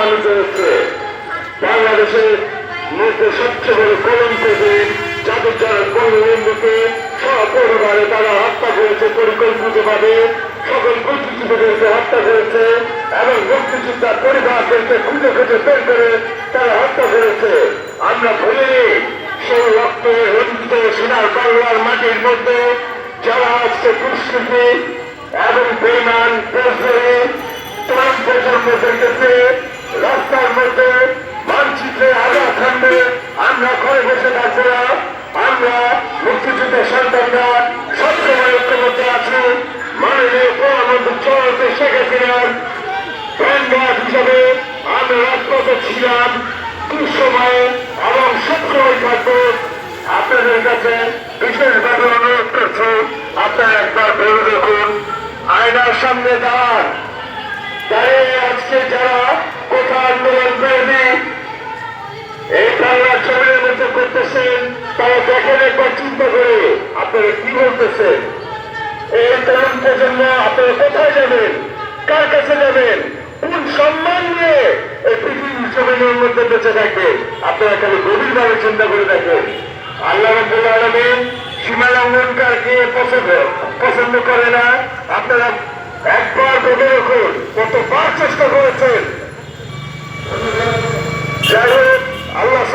অপমানিত হচ্ছে বাংলাদেশের মধ্যে সবচেয়ে বড় কলঙ্ক যে যাদের যারা বঙ্গবন্ধুকে সপরিবারে তারা হত্যা করেছে, পরিকল্পিতভাবে সকল বুদ্ধিজীবীদেরকে হত্যা করেছে এবং মুক্তিযোদ্ধার পরিবারদেরকে খুঁজে খুঁজে বের করে তারা হত্যা করেছে। আমরা ভুলিনি সেই রক্ত রঞ্জিত সোনার বাংলার মাটির মধ্যে যারা আজকে দুষ্কৃতি এবং বেমান প্রজন্মদেরকে রাস্তার আমরা মুক্তিযুদ্ধের সন্তানরা সবসময় ঐক্যবদ্ধ আছি। মাননীয় প্রধানমন্ত্রী চলতে শেখ হাসিনার ব্যান্ডার হিসাবে আমরা রাজপথে ছিলাম। দুঃসময়ে এবং আপনাদের কাছে বিশেষভাবে অনুরোধ আপনারা একবার ভেবে দেখুন। আয়নার সামনে দাঁড়ান। তারা দেখেন একবার চিন্তা করে, আপনারা কি বলতেছেন? এই তরুণ প্রজন্ম, আপনারা কোথায় যাবেন? কার কাছে যাবেন? কোন সম্মান নিয়ে এই পৃথিবীর জমিনের মধ্যে বেঁচে থাকবেন? আপনারা খালি গভীরভাবে চিন্তা করে দেখেন। আল্লাহ রব্বুল আলমিন সীমা লঙ্ঘনকারকে পছন্দ পছন্দ করে না। আপনারা একবার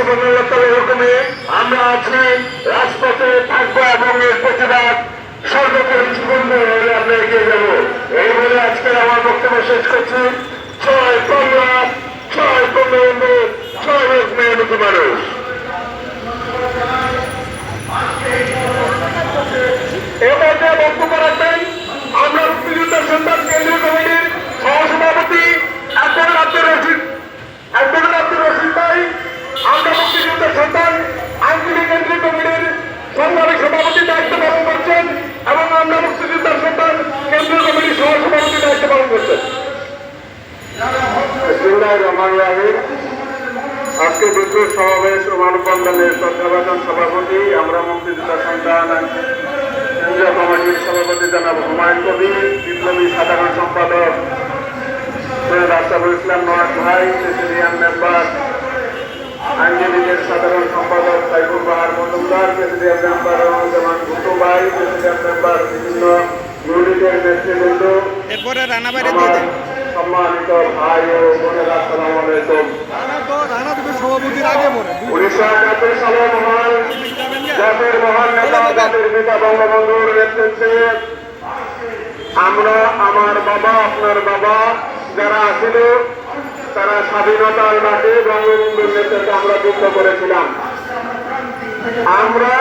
হুকুমে আমরা আছি রাজপথে থাকব এবং এর প্রতিবাদ সর্বোপরি জীবন দিয়ে হলে আমরা এগিয়ে যাব। এই বলে আজকের আমার বক্তব্য শেষ করছি। ছয় বাংলা ছয় বঙ্গবন্ধু ছয় হোক মেহনতি মানুষ এবারে বক্তব্য রাখবেন আমরা মুক্তিযুদ্ধের সন্তান কেন্দ্রীয় কমিটির সহসভাপতি আব্দুল আব্দুল রশিদ আব্দুল আব্দুল রশিদ ভাই আমরা মুক্তিযুদ্ধের সন্তান আইনজীবী কেন্দ্রীয় কমিটির সংগ্রামী সভাপতি দায়িত্ব পালন করছেন এবং আমরা মুক্তিযুদ্ধের সন্তান কেন্দ্রীয় কমিটির সহসভাপতি দায়িত্ব পালন করছেন আজকে বিদ্যুৎ সমাবেশ ও মানববন্ধনের শ্রদ্ধাভাষণ সভাপতি, আমরা মুক্তিযোদ্ধা সন্তান কেন্দ্রীয় কমিটির সভাপতি জানাব হুমায়ুন কবির, বিপ্লবী সাধারণ সম্পাদক সৈয়দ আশরাফুল ইসলাম নোয়াজ ভাই প্রেসিডিয়াম মেম্বার, আইনজীবীদের সাধারণ সম্পাদক সাইফুল বাহার মজুমদার প্রেসিডিয়াম মেম্বার ভুট্টো ভাই প্রেসিডিয়াম মেম্বার বিভিন্ন ইউনিটের নেতৃবৃন্দ এরপরে রান্না বাইরে দিয়ে দেন। সম্মানিত ভাই ও বোনেরা আসসালামু আলাইকুম। তো রান্না তুমি সভাপতির আগে মরে উনিশশো একাত্তর সালে মহান জাতির মহান নেতা জাতির পিতা বঙ্গবন্ধুর নেতৃত্বে আমরা আমার বাবা আপনার বাবা যারা আছিল তারা স্বাধীনতার ডাকে বঙ্গবন্ধুর নেতৃত্বে আমরা যুদ্ধ করেছিলাম। আমরা